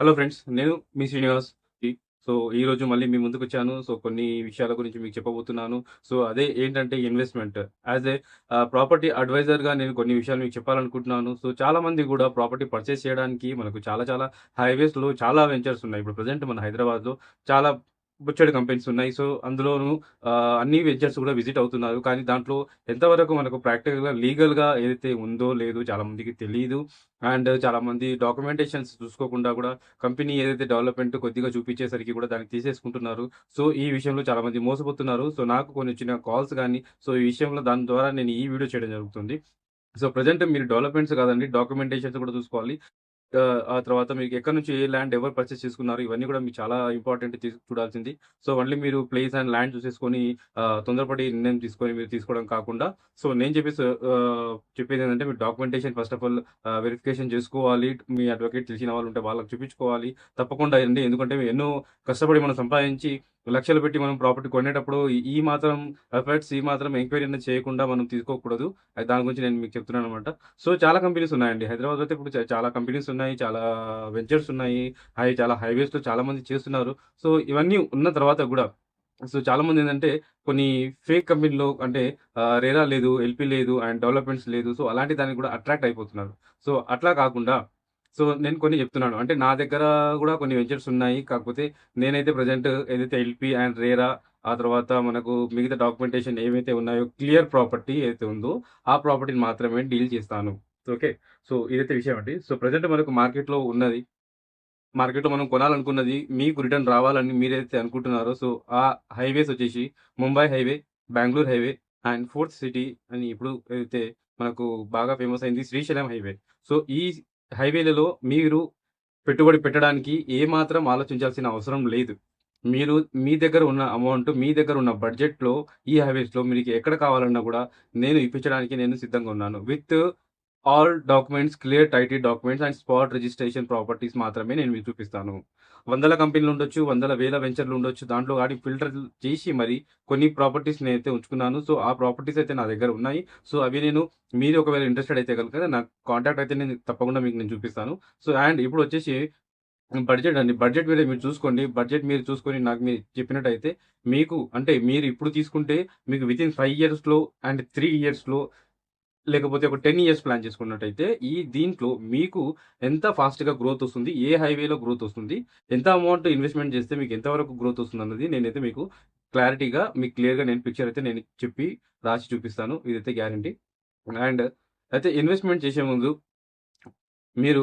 Hello friends నేను మీ Srinivas. So ఈ రోజు మళ్ళీ మీ ముందుకు వచ్చాను. సో కొన్ని విషయాల గురించి మీకు చెప్పబోతున్నాను. సో అదే ఏంటంటే ఇన్వెస్ట్మెంట్ యాజ్ ఏ ప్రాపర్టీ అడ్వైజర్గా నేను కొన్ని విషయాలు మీకు చెప్పాలనుకుంటున్నాను. సో చాలా మంది కూడా ప్రాపర్టీ పర్చేస్ చేయడానికి మనకు చాలా చాలా హైవేస్లో చాలా వెంచర్స్ ఉన్నాయి. ఇప్పుడు ప్రజెంట్ మన హైదరాబాద్లో చాలా బుచ్చడి కంపెనీస్ ఉన్నాయి. సో అందులోనూ అన్ని వెంచర్స్ కూడా విజిట్ అవుతున్నారు. కానీ దాంట్లో ఎంతవరకు మనకు ప్రాక్టికల్గా లీగల్గా లీగల్గా ఏదైతే ఉందో లేదో చాలామందికి తెలియదు అండ్ చాలామంది డాక్యుమెంటేషన్స్ చూసుకోకుండా కూడా కంపెనీ ఏదైతే డెవలప్మెంట్ కొద్దిగా చూపించేసరికి కూడా దాన్ని తీసేసుకుంటున్నారు. సో ఈ విషయంలో చాలామంది మోసపోతున్నారు. సో నాకు కొన్ని వచ్చిన కాల్స్ కానీ సో ఈ విషయంలో దాని ద్వారా నేను ఈ వీడియో చేయడం జరుగుతుంది. సో ప్రజెంట్ మీరు డెవలప్మెంట్స్ కాదండి డాక్యుమెంటేషన్స్ కూడా చూసుకోవాలి. ఆ తర్వాత మీకు ఎక్కడి నుంచి ఏ ల్యాండ్ ఎవరు పర్చేస్ చేసుకున్నారు ఇవన్నీ కూడా మీకు చాలా ఇంపార్టెంట్ చూడాల్సింది. సో ఓన్లీ మీరు ప్లేస్ అండ్ ల్యాండ్ చూసేసుకొని తొందరపడి నిర్ణయం తీసుకొని మీరు తీసుకోవడం కాకుండా సో నేను చెప్పేసి చెప్పేది ఏంటంటే మీరు documentation first of all verification చేసుకోవాలి మీ అడ్వకేట్ తెలిసిన వాళ్ళు ఉంటే వాళ్ళకి చూపించుకోవాలి. తప్పకుండా అండి ఎందుకంటే ఎన్నో కష్టపడి మనం సంపాదించి లక్షలు పెట్టి మనం ప్రాపర్టీ కొనేటప్పుడు ఈ- మాత్రం ఎఫర్ట్స్ ఈ మాత్రం ఎంక్వైరీ అనేది చేయకుండా మనం తీసుకోకూడదు. అది దాని గురించి నేను మీకు చెప్తున్నాను అనమాట సో చాలా కంపెనీస్ ఉన్నాయండి. హైదరాబాద్ అయితే ఇప్పుడు చాలా కంపెనీస్ ఉన్నాయి చాలా వెంచర్స్ ఉన్నాయి హై చాలా హైవేస్లో చాలా మంది చేస్తున్నారు. సో ఇవన్నీ ఉన్న తర్వాత కూడా సో చాలా మంది ఏంటంటే కొన్ని ఫేక్ కంపెనీలో అంటే రేరా లేదు ఎల్పి లేదు అండ్ డెవలప్మెంట్స్ లేదు. సో అలాంటి దానికి కూడా అట్రాక్ట్ అయిపోతున్నారు. సో అట్లా కాకుండా సో నేను కొన్ని చెప్తున్నాను. అంటే నా దగ్గర కూడా కొన్ని వెంచర్స్ ఉన్నాయి. కాకపోతే నేనైతే ప్రజెంట్ ఏదైతే ఎల్పి అండ్ రేరా ఆ తర్వాత మనకు మిగతా డాక్యుమెంటేషన్ ఏవైతే ఉన్నాయో క్లియర్ ప్రాపర్టీ ఏదైతే ఉందో ఆ ప్రాపర్టీని మాత్రమే డీల్ చేస్తాను. ఓకే? సో ఇదైతే విషయం అండి. సో ప్రజెంట్ మనకు మార్కెట్లో ఉన్నది. మార్కెట్లో మనం కొనాలనుకున్నది మీకు రిటర్న్ రావాలని మీరైతే అనుకుంటున్నారో సో ఆ హైవేస్ వచ్చేసి Mumbai highway Bengaluru highway and fourth city అని ఇప్పుడు ఏదైతే మనకు బాగా ఫేమస్ అయింది శ్రీశైలం హైవే సో ఈ హైవేలలో మీరు పెట్టుబడి పెట్టడానికి ఏ మాత్రం ఆలోచించాల్సిన అవసరం లేదు. మీరు మీ దగ్గర ఉన్న అమౌంట్ మీ దగ్గర ఉన్న బడ్జెట్లో ఈ హైవేస్లో మీకు ఎక్కడ కావాలన్నా కూడా నేను ఇప్పించడానికి నేను సిద్ధంగా ఉన్నాను. With all documents clear title documents and spot registration properties మాత్రమే నేను మీకు చూపిస్తాను. వందల కంపెనీలు ఉండొచ్చు వందల వేల వెంచర్లు ఉండొచ్చు. దాంట్లో కానీ ఫిల్టర్ చేసి మరి కొన్ని ప్రాపర్టీస్ నేనైతే ఉంచుకున్నాను. సో ఆ ప్రాపర్టీస్ అయితే నా దగ్గర ఉన్నాయి. సో అవి నేను మీరు ఒకవేళ ఇంట్రెస్టెడ్ అయితే కనుక నా కాంటాక్ట్ అయితే నేను తప్పకుండా మీకు నేను చూపిస్తాను. సో అండ్ ఇప్పుడు వచ్చేసి బడ్జెట్ అండి. బడ్జెట్ మీద మీరు చూసుకోండి. బడ్జెట్ మీరు చూసుకొని నాకు మీరు చెప్పినట్టయితే మీకు అంటే మీరు ఇప్పుడు తీసుకుంటే మీకు విత్ ఇన్ ఫైవ్ ఇయర్స్లో అండ్ త్రీ ఇయర్స్లో లేకపోతే ఒక టెన్ ఇయర్స్ ప్లాన్ చేసుకున్నట్టయితే ఈ దీంట్లో మీకు ఎంత ఫాస్ట్గా గ్రోత్ వస్తుంది ఏ హైవేలో గ్రోత్ వస్తుంది ఎంత అమౌంట్ ఇన్వెస్ట్మెంట్ చేస్తే మీకు ఎంతవరకు గ్రోత్ వస్తుంది అన్నది నేనైతే మీకు క్లారిటీగా మీకు క్లియర్గా నేను పిక్చర్ అయితే నేను చెప్పి రాసి చూపిస్తాను. ఇదైతే గ్యారంటీ అండ్ అయితే ఇన్వెస్ట్మెంట్ చేసే ముందు మీరు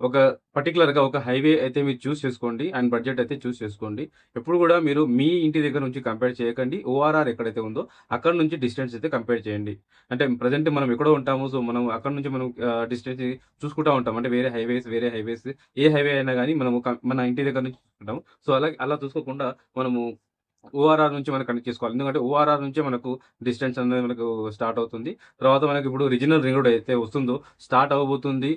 ఒక పర్టికులర్గా ఒక హైవే అయితే మీరు చూస్ చేసుకోండి అండ్ బడ్జెట్ అయితే చూస్ చేసుకోండి. ఎప్పుడు కూడా మీరు మీ ఇంటి దగ్గర నుంచి కంపేర్ చేయకండి. ఓఆర్ఆర్ ఎక్కడైతే ఉందో అక్కడ నుంచి డిస్టెన్స్ అయితే కంపేర్ చేయండి. అంటే ప్రజెంట్ మనం ఎక్కడో ఉంటాము సో మనం అక్కడ నుంచి మనం డిస్టెన్స్ చూసుకుంటా ఉంటాం. అంటే వేరే హైవేస్ వేరే హైవేస్ ఏ హైవే అయినా కానీ మనము మన ఇంటి దగ్గర నుంచి చూసుకుంటాం సో అలా అలా చూసుకోకుండా మనము ఓఆర్ఆర్ నుంచి మనం కనెక్ట్ చేసుకోవాలి. ఎందుకంటే ఓఆర్ఆర్ నుంచే మనకు డిస్టెన్స్ అనేది మనకు స్టార్ట్ అవుతుంది. తర్వాత మనకి ఇప్పుడు రీజనల్ రింగ్ రోడ్ అయితే వస్తుందో స్టార్ట్ అవ్వబోతుంది.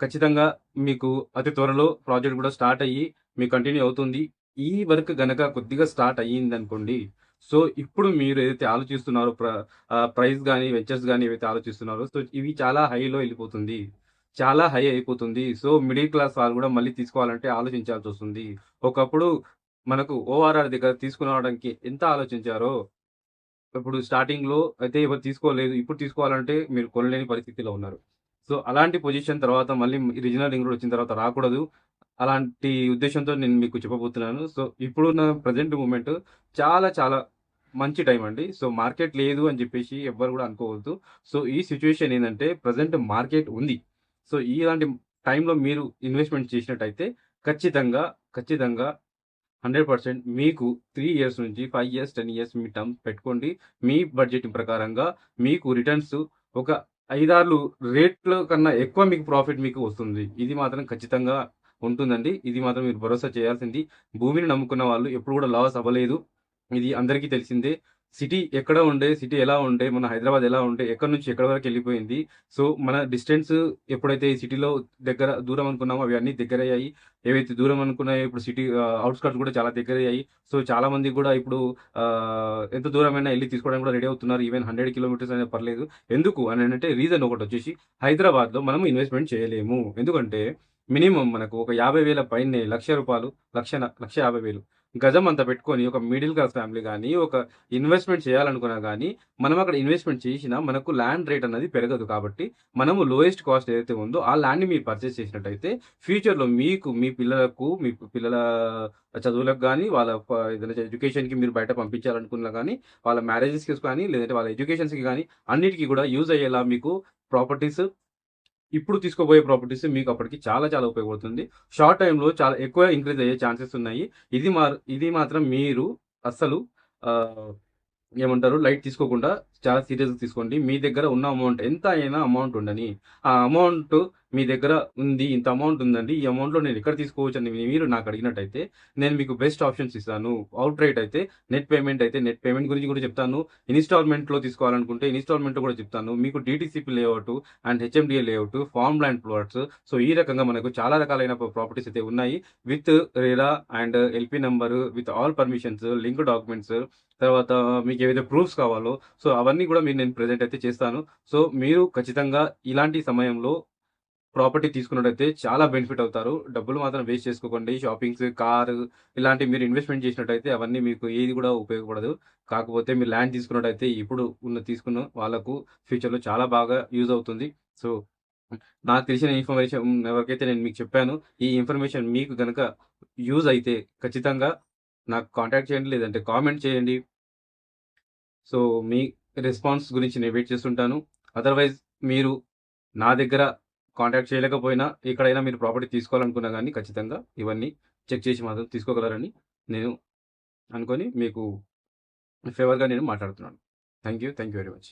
ఖచ్చితంగా మీకు అతి త్వరలో ప్రాజెక్ట్ కూడా స్టార్ట్ అయ్యి మీకు కంటిన్యూ అవుతుంది. ఈ వర్క్ గనక కొద్దిగా స్టార్ట్ అయ్యింది అనుకోండి సో ఇప్పుడు మీరు ఏదైతే ఆలోచిస్తున్నారో ప్రైస్ కానీ వెంచర్స్ కానీ ఏవైతే ఆలోచిస్తున్నారో సో ఇవి చాలా హైలో వెళ్ళిపోతుంది. చాలా హై అయిపోతుంది. సో మిడిల్ క్లాస్ వాళ్ళు కూడా మళ్ళీ తీసుకోవాలంటే ఆలోచించాల్సి వస్తుంది. ఒకప్పుడు మనకు ఓఆర్ఆర్ దగ్గర తీసుకురావడానికి ఎంత ఆలోచించారో ఇప్పుడు స్టార్టింగ్లో అయితే ఎవరు తీసుకోలేదు ఇప్పుడు తీసుకోవాలంటే మీరు కొనలేని పరిస్థితిలో ఉన్నారు. సో అలాంటి పొజిషన్ తర్వాత మళ్ళీ రీజనల్ రింగ్ రోడ్ వచ్చిన తర్వాత రాకూడదు. అలాంటి ఉద్దేశంతో నేను మీకు చెప్పబోతున్నాను. సో ఇప్పుడున్న ప్రజెంట్ మూమెంట్ చాలా చాలా మంచి టైం అండి. సో మార్కెట్ లేదు అని చెప్పేసి ఎవ్వరు కూడా అనుకోవద్దు. సో ఈ సిచ్యువేషన్ ఏంటంటే ప్రజెంట్ మార్కెట్ ఉంది. సో ఇలాంటి టైంలో మీరు ఇన్వెస్ట్మెంట్ చేసినట్టయితే ఖచ్చితంగా ఖచ్చితంగా హండ్రెడ్ పర్సెంట్ మీకు త్రీ ఇయర్స్ నుంచి ఫైవ్ ఇయర్స్ టెన్ ఇయర్స్ మీ టర్మ్ పెట్టుకోండి. మీ బడ్జెట్ ప్రకారంగా మీకు రిటర్న్స్ ఒక ఐదార్లు రేట్ల కన్నా ఎక్కువ మీకు ప్రాఫిట్ మీకు వస్తుంది. ఇది మాత్రం ఖచ్చితంగా ఉంటుందండి. ఇది మాత్రం మీరు భరోసా చేయాల్సింది. భూమిని నమ్ముకున్న వాళ్ళు ఎప్పుడు కూడా లాస్ అవ్వలేదు. ఇది అందరికీ తెలిసిందే. సిటీ ఎక్కడ ఉండే సిటీ ఎలా ఉండే మన హైదరాబాద్ ఎలా ఉండే ఎక్కడి నుంచి ఎక్కడ వరకు వెళ్ళిపోయింది. సో మన డిస్టెన్స్ ఎప్పుడైతే ఈ సిటీలో దగ్గర దూరం అనుకున్నామో అవి అన్ని దగ్గర అయ్యాయి ఏవైతే దూరం అనుకున్నాయో ఇప్పుడు సిటీ అవుట్స్కట్స్ కూడా చాలా దగ్గర అయ్యాయి సో చాలా మంది కూడా ఇప్పుడు ఎంత దూరమైనా వెళ్ళి తీసుకోవడానికి కూడా రెడీ అవుతున్నారు. ఈవెన్ హండ్రెడ్ కిలోమీటర్స్ అనేది పర్లేదు. ఎందుకు అని అంటే రీజన్ ఒకటి వచ్చేసి హైదరాబాద్లో మనం ఇన్వెస్ట్మెంట్ చేయలేము. ఎందుకంటే మినిమం మనకు ఒక యాభై వేల పైనే రూ. 1,00,000 లక్షన 1,50,000 గజం అంత పెట్టుకొని ఒక మిడిల్ క్లాస్ ఫ్యామిలీ కానీ ఒక ఇన్వెస్ట్‌మెంట్ చేయాలనుకున్నా కానీ మనం అక్కడ ఇన్వెస్ట్‌మెంట్ చేసినా మనకు ల్యాండ్ రేట్ అనేది పెరగదు కాబట్టి, మనము లోయెస్ట్ కాస్ట్ ఏదైతే ఉందో ఆ ల్యాండ్‌ని మీరు పర్చేస్ చేసినట్టయితే ఫ్యూచర్‌లో మీకు, మీ పిల్లలకు, మీ పిల్లల చదువులకు కానీ వాళ్ళ ఏదైనా ఎడ్యుకేషన్‌కి మీరు బయట పంపించాలనుకున్నా కానీ వాళ్ళ మ్యారేజెస్‌కి కానీ, లేదంటే వాళ్ళ ఎడ్యుకేషన్స్‌కి కానీ అన్నిటికీ కూడా యూజ్ అయ్యేలా మీకు ప్రాపర్టీస్ ఇప్పుడు తీసుకోబోయే ప్రాపర్టీస్ మీకు అప్పటికి చాలా చాలా ఉపయోగపడుతుంది. షార్ట్ టైంలో చాలా ఎక్కువ ఇంక్రీజ్ అయ్యే ఛాన్సెస్ ఉన్నాయి. ఇది మా ఇది మాత్రం మీరు అస్సలు ఏమంటారు లైట్ తీసుకోకుండా చాలా సీరియస్‌గా తీసుకోండి. మీ దగ్గర ఉన్న అమౌంట్ ఎంత అయినా అమౌంట్ ఉండని. ఆ అమౌంట్ మీ దగ్గర ఉంది. ఇంత అమౌంట్ ఉందండి. ఈ అమౌంట్‌లో నేను ఎక్కడ తీసుకోవచ్చని మీరు నాకు అడిగినట్టయితే, నేను మీకు బెస్ట్ ఆప్షన్స్ ఇస్తాను. అవుట్ రైట్ అయితే నెట్ పేమెంట్ అయితే నెట్ పేమెంట్ గురించి కూడా చెప్తాను. ఇన్‌స్టాల్‌మెంట్‌లో తీసుకోవాలనుకుంటే ఇన్‌స్టాల్‌మెంట్ కూడా చెప్తాను. మీకు DTCP layout and HMDA layout, farm land plots so, ఈ రకంగా మనకు చాలా రకాలైన ప్రాపర్టీస్ అయితే ఉన్నాయి. With RERA and LP number with all permissions, link documents తర్వాత మీకు ఏవైతే ప్రూఫ్స్ కావాలో సో, అవన్నీ కూడా మీరు నేను ప్రెజెంట్ అయితే చేస్తాను. సో, మీరు ఖచ్చితంగా ఇలాంటి సమయంలో ప్రాపర్టీ తీసుకున్నట్టయితే చాలా బెనిఫిట్ అవుతారు. డబ్బులు మాత్రం వేస్ట్ చేసుకోకండి. షాపింగ్స్, కార్ ఇలాంటివి మీరు ఇన్వెస్ట్‌మెంట్ చేసినట్టయితే అవన్నీ మీకు ఏది కూడా ఉపయోగపడదు. కాకపోతే మీరు ల్యాండ్ తీసుకున్నట్టయితే ఇప్పుడు ఉన్న తీసుకున్న వాళ్ళకు ఫ్యూచర్‌లో చాలా బాగా యూజ్ అవుతుంది. సో, నాకు తెలిసిన ఇన్ఫర్మేషన్ ఎవరికైతే నేను మీకు చెప్పాను ఈ ఇన్ఫర్మేషన్ మీకు గనక యూజ్ అయితే ఖచ్చితంగా నాకు కాంటాక్ట్ చేయండి. లేదంటే కామెంట్ చేయండి. సో, మీ రెస్పాన్స్ గురించి నేను వెయిట్ చేస్తుంటాను. అదర్‌వైజ్ మీరు నా దగ్గర కాంటాక్ట్ చేయలేకపోయినా, ఎక్కడైనా మీరు ప్రాపర్టీ తీసుకోవాలనుకున్నా కానీ ఖచ్చితంగా ఇవన్నీ చెక్ చేసి మాత్రం తీసుకోగలరని నేను అనుకొని మీకు ఫేవర్‌గా నేను మాట్లాడుతున్నాను. Thank you. Thank you very much.